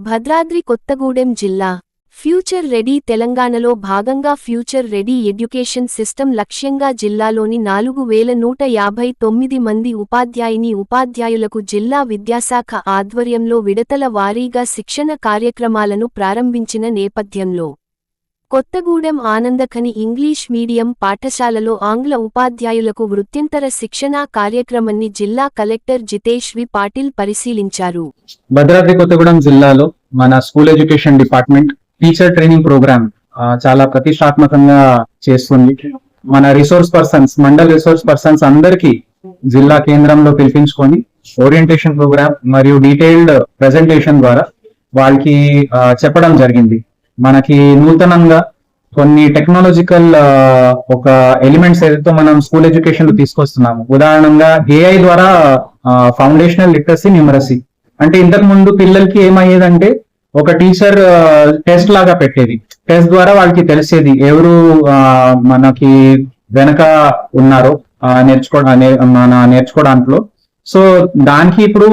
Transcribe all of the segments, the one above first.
భద్రాద్రి కొత్తగూడెం జిల్లా future ready తెలంగాణలో భాగంగా ఫ్యూచర్ రెడీ ఎడ్యుకేషన్ సిస్టమ్ లక్ష్యంగా జిల్లాలోని నాలుగు వేల నూట యాభై తొమ్మిది మంది ఉపాధ్యాయుని ఉపాధ్యాయులకు జిల్లా విద్యాశాఖ ఆధ్వర్యంలో విడతల వారీగా శిక్షణ కార్యక్రమాలను ప్రారంభించిన నేపథ్యంలో కొత్తగూడెం ఆనందఖని ఇంగ్లీష్ మీడియం పాఠశాలలో ఆంగ్ల ఉపాధ్యాయులకు వృత్యంతర శిక్షణా కార్యక్రమాన్ని జిల్లా కలెక్టర్ జితేష్ వి పాటిల్ పరిశీలించారు. భద్రాద్రి కొత్తగూడెం జిల్లాలో మన school education department teacher training programme చాలా ప్రతిష్టాత్మకంగా చేస్తుంది. మన resource persons mandal resource persons అందరికీ జిల్లా కేంద్రంలో పిలిపించుకొని ఓరియంటేషన్ ప్రోగ్రామ్ మరియు డీటెయిల్డ్ ప్రెజెంటేషన్ ద్వారా వాళ్ళకి చెప్పడం జరిగింది. మనకి నూతనంగా కొన్ని టెక్నాలజికల్ ఒక ఎలిమెంట్స్ ఏదైతే మనం స్కూల్ ఎడ్యుకేషన్లో తీసుకొస్తున్నాము. ఉదాహరణంగా ఏఐ ద్వారా ఫౌండేషనల్ లిటరసీ న్యూమరసీ అంటే ఇంతకు ముందు పిల్లలకి ఏమయ్యేదంటే ఒక టీచర్ టెస్ట్ లాగా పెట్టేది. టెస్ట్ ద్వారా వాళ్ళకి తెలిసేది ఎవరు ఆ, మనకి వెనక ఉన్నారో ఆ, నేర్చుకో మన నేర్చుకోవడాంట్లో సో దానికి ఇప్పుడు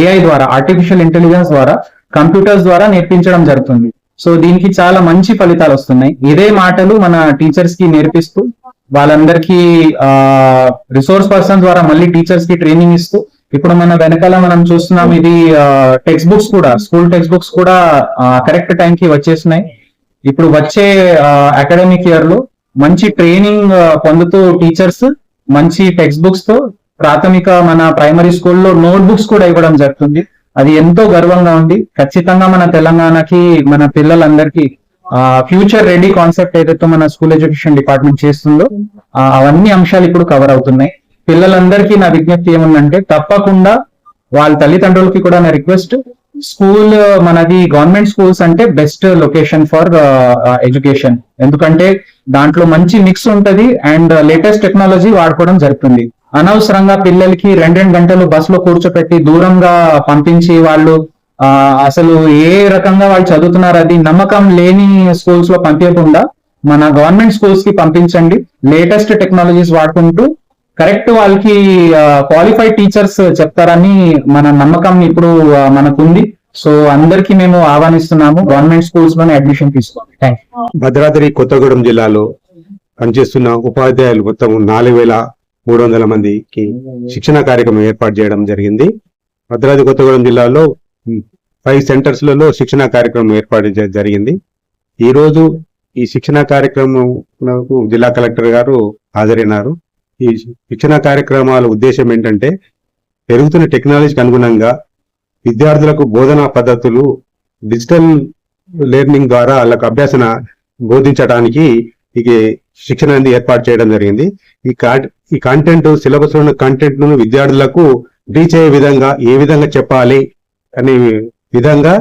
ఏఐ ద్వారా ఆర్టిఫిషియల్ ఇంటెలిజెన్స్ ద్వారా కంప్యూటర్స్ ద్వారా నేర్పించడం జరుగుతుంది. సో దీనికి చాలా మంచి ఫలితాలు వస్తున్నాయి. ఇదే మాటలు మన టీచర్స్కి నేర్పిస్తూ వాళ్ళందరికీ ఆ రిసోర్స్ పర్సన్ ద్వారా మళ్ళీ టీచర్స్కి ట్రైనింగ్ ఇస్తూ ఇప్పుడు మన వెనకాల మనం చూస్తున్నాం ఇది టెక్స్ట్ బుక్స్ కూడా స్కూల్ టెక్స్ట్ బుక్స్ కూడా కరెక్ట్ టైం కి వచ్చేసినాయి ఇప్పుడు వచ్చే అకాడమిక్ ఇయర్లో మంచి ట్రైనింగ్ పొందుతూ టీచర్స్ మంచి టెక్స్ట్ బుక్స్తో ప్రాథమిక మన ప్రైమరీ స్కూల్లో నోట్ బుక్స్ కూడా ఇవ్వడం జరుగుతుంది. అది ఎంతో గర్వంగా ఉంది. ఖచ్చితంగా మన తెలంగాణకి మన పిల్లలందరికీ ఫ్యూచర్ రెడీ కాన్సెప్ట్ ఏదైతే మన స్కూల్ ఎడ్యుకేషన్ డిపార్ట్మెంట్ చేస్తుందో అవన్నీ అంశాలు ఇప్పుడు కవర్ అవుతున్నాయి. పిల్లలందరికీ నా విజ్ఞప్తి ఏముందంటే తప్పకుండా వాళ్ళ తల్లిదండ్రులకి కూడా నా రిక్వెస్ట్ స్కూల్ మనది గవర్నమెంట్ స్కూల్స్ అంటే బెస్ట్ లొకేషన్ ఫర్ ఎడ్యుకేషన్ ఎందుకంటే దాంట్లో మంచి మిక్స్ ఉంటది అండ్ లేటెస్ట్ టెక్నాలజీ వాడుకోవడం జరుగుతుంది. అనవసరంగా పిల్లలకి రెండు రెండు గంటలు బస్లో కూర్చోపెట్టి దూరంగా పంపించి వాళ్ళు ఆ, అసలు ఏ రకంగా వాళ్ళు చదువుతున్నారు అది నమ్మకం లేని స్కూల్స్లో పంపించకుండా మన గవర్నమెంట్ స్కూల్స్కి పంపించండి. లేటెస్ట్ టెక్నాలజీస్ వాడుకుంటూ కరెక్ట్ వాళ్ళకి క్వాలిఫైడ్ టీచర్స్ చెప్తారని మన నమ్మకం ఇప్పుడు మనకుంది. సో అందరికీ మేము ఆహ్వానిస్తున్నాము గవర్నమెంట్ స్కూల్స్లోనే అడ్మిషన్ తీసుకోండి. భద్రాద్రి కొత్తగూడెం జిల్లాలో పనిచేస్తున్న ఉపాధ్యాయులు మొత్తం నాలుగు వేల మూడు వందల మందికి శిక్షణ కార్యక్రమం ఏర్పాటు చేయడం జరిగింది. భద్రాద్రి కొత్తగూడెం జిల్లాలో ఫైవ్ సెంటర్స్లలో శిక్షణ కార్యక్రమం ఏర్పాటు జరిగింది. ఈ రోజు ఈ శిక్షణ కార్యక్రమం జిల్లా కలెక్టర్ గారు హాజరైనారు. ఈ శిక్షణ కార్యక్రమాల ఉద్దేశం ఏంటంటే పెరుగుతున్న టెక్నాలజీకి అనుగుణంగా విద్యార్థులకు బోధనా పద్ధతులు డిజిటల్ లెర్నింగ్ ద్వారా వాళ్ళకు అభ్యాసన బోధించడానికి ఇక శిక్షణ అనేది ఏర్పాటు చేయడం జరిగింది. ఈ ఈ కంటెంట్ సిలబస్లో ఉన్న కంటెంట్ను విద్యార్థులకు రీచ్ అయ్యే విధంగా ఏ విధంగా చెప్పాలి అనే విధంగా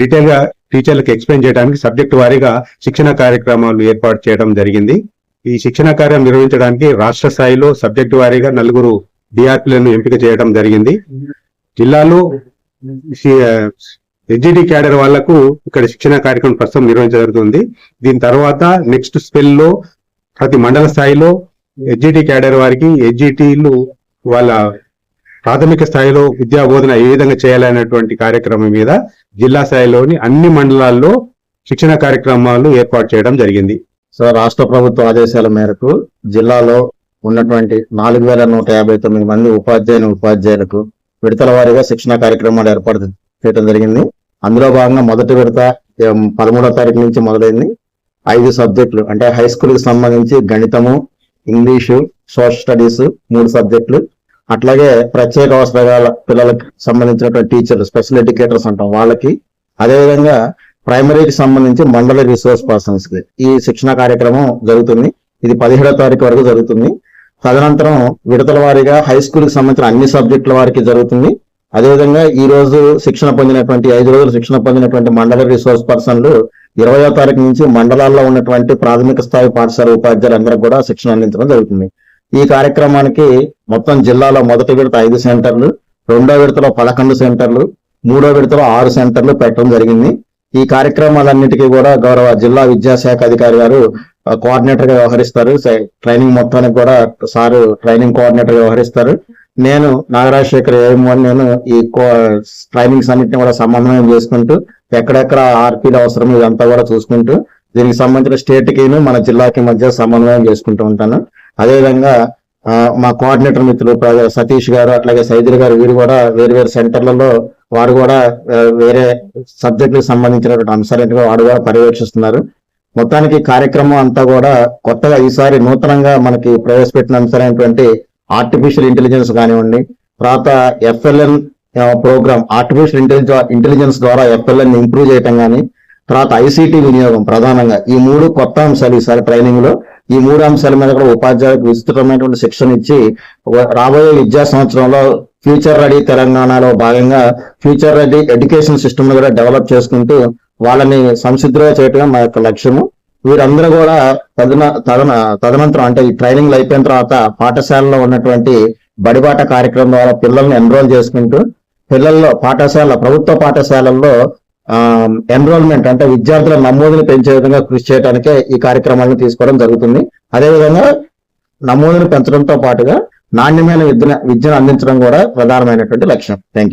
డీటెయిల్గా టీచర్లకు ఎక్స్ప్లెయిన్ చేయడానికి సబ్జెక్టు వారీగా శిక్షణ కార్యక్రమాలు ఏర్పాటు చేయడం జరిగింది. ఈ శిక్షణ కార్యం నిర్వహించడానికి రాష్ట్ర స్థాయిలో సబ్జెక్టు వారీగా నలుగురు డిఆర్పీలను ఎంపిక చేయడం జరిగింది. జిల్లాలో ఎస్జిడి క్యాడర్ వాళ్ళకు ఇక్కడ శిక్షణ కార్యక్రమం ప్రస్తుతం నిర్వహించబడుతుంది దీని తర్వాత నెక్స్ట్ స్పెల్లో ప్రతి మండల స్థాయిలో హెచ్జిటి క్యాడర్ వారికి హెచ్జిటిలు వాళ్ళ ప్రాథమిక స్థాయిలో విద్యా బోధన ఏ విధంగా చేయాలనేటువంటి కార్యక్రమం మీద జిల్లా స్థాయిలోని అన్ని మండలాల్లో శిక్షణ కార్యక్రమాలు ఏర్పాటు చేయడం జరిగింది. సో రాష్ట్ర ప్రభుత్వ ఆదేశాల మేరకు జిల్లాలో ఉన్నటువంటి నాలుగు వేల నూట యాభై తొమ్మిది మంది ఉపాధ్యాయుని ఉపాధ్యాయులకు విడతల వారీగా శిక్షణ కార్యక్రమాలు ఏర్పాటు చేయడం జరిగింది. అందులో భాగంగా మొదటి విడత పదమూడవ పదమూడో తారీఖు నుంచి మొదలైంది. ఐదు సబ్జెక్టులు అంటే హై స్కూల్కి సంబంధించి గణితము ఇంగ్లీషు సోషల్ స్టడీస్ మూడు సబ్జెక్టులు. అట్లాగే ప్రత్యేక అవసరాల పిల్లలకు సంబంధించినటువంటి టీచర్లు స్పెషల్ ఎడ్యుకేటర్స్ అంటాం వాళ్ళకి. అదేవిధంగా ప్రైమరీకి సంబంధించి మండల రిసోర్స్ పర్సన్స్కి ఈ శిక్షణ కార్యక్రమం జరుగుతుంది. ఇది పదిహేడో తారీఖు వరకు జరుగుతుంది. తదనంతరం విడతల వారీగా హై స్కూల్కి సంబంధించిన అన్ని సబ్జెక్టుల వారికి జరుగుతుంది. అదేవిధంగా ఈ రోజు శిక్షణ పొందినటువంటి ఐదు రోజులు శిక్షణ పొందినటువంటి మండల రిసోర్స్ పర్సన్లు ఇరవయో తారీఖు నుంచి మండలాల్లో ఉన్నటువంటి ప్రాథమిక స్థాయి పాఠశాల ఉపాధ్యాయులందరికీ కూడా శిక్షణ అందించడం జరుగుతుంది. ఈ కార్యక్రమానికి మొత్తం జిల్లాలో మొదటి విడత ఐదు సెంటర్లు రెండో విడతలో పదకొండు సెంటర్లు మూడో విడతలో ఆరు సెంటర్లు పెట్టడం జరిగింది. ఈ కార్యక్రమాలన్నిటికీ కూడా గౌరవ జిల్లా విద్యాశాఖ అధికారి గారు కోఆర్డినేటర్గా వ్యవహరిస్తారు. ట్రైనింగ్ మొత్తానికి కూడా సారు ట్రైనింగ్ కోఆర్డినేటర్గా వ్యవహరిస్తారు. నేను నాగరాజశేఖర్ ఏమో నేను ఈ కో- ట్రైనింగ్స్ అన్నింటిని కూడా సమన్వయం చేసుకుంటూ ఎక్కడెక్కడ ఆర్పీలు అవసరం ఇదంతా కూడా చూసుకుంటూ దీనికి సంబంధించిన స్టేట్కి మన జిల్లాకి మధ్య సమన్వయం చేసుకుంటూ ఉంటాను. అదేవిధంగా మా కోఆర్డినేటర్ మిత్రులు ప్ర- సతీష్ గారు అట్లాగే సైదుల్ గారు వీరు కూడా వేరు వేరు సెంటర్లలో వారు కూడా వేరే సబ్జెక్టులకు సంబంధించినటువంటి అంశాలను వారు కూడా పర్యవేక్షిస్తున్నారు. మొత్తానికి కార్యక్రమం అంతా కూడా కొత్తగా ఈసారి నూతనంగా మనకి ప్రవేశపెట్టిన అంశాలైనటువంటి ఆర్టిఫిషియల్ ఇంటెలిజెన్స్ కానివ్వండి తర్వాత FLN programme artificial intelligence intelligence ద్వారా ఎఫ్ఎల్ఎన్ ఇంప్రూవ్ చేయటం కానీ తర్వాత ఐసీటీ వినియోగం ప్రధానంగా ఈ మూడు కొత్త అంశాలు ఈసారి ట్రైనింగ్లో. ఈ మూడు అంశాల మీద కూడా ఉపాధ్యాయులకు విస్తృతమైనటువంటి శిక్షణ ఇచ్చి రాబోయే విద్యా సంవత్సరంలో ఫ్యూచర్ రెడీ తెలంగాణలో భాగంగా ఫ్యూచర్ రెడీ ఎడ్యుకేషన్ సిస్టమ్ కూడా డెవలప్ చేసుకుంటూ వాళ్ళని సంసిద్ధులుగా చేయటమే మా యొక్క లక్ష్యము. వీరందరూ కూడా తదన తదన తదనంతరం అంటే ఈ ట్రైనింగ్లు అయిపోయిన తర్వాత పాఠశాలలో ఉన్నటువంటి బడిబాట కార్యక్రమం ద్వారా పిల్లల్ని ఎన్రోల్ చేసుకుంటూ పిల్లల్లో పాఠశాల ప్రభుత్వ పాఠశాలల్లో ఎన్రోల్మెంట్ అంటే విద్యార్థుల నమోదును పెంచే విధంగా కృషి చేయడానికే ఈ కార్యక్రమాలను తీసుకోవడం జరుగుతుంది. అదేవిధంగా నమోదును పెంచడంతో పాటుగా నాణ్యమైన విద్యను విద్యను అందించడం కూడా ప్రధానమైనటువంటి లక్ష్యం. Thank you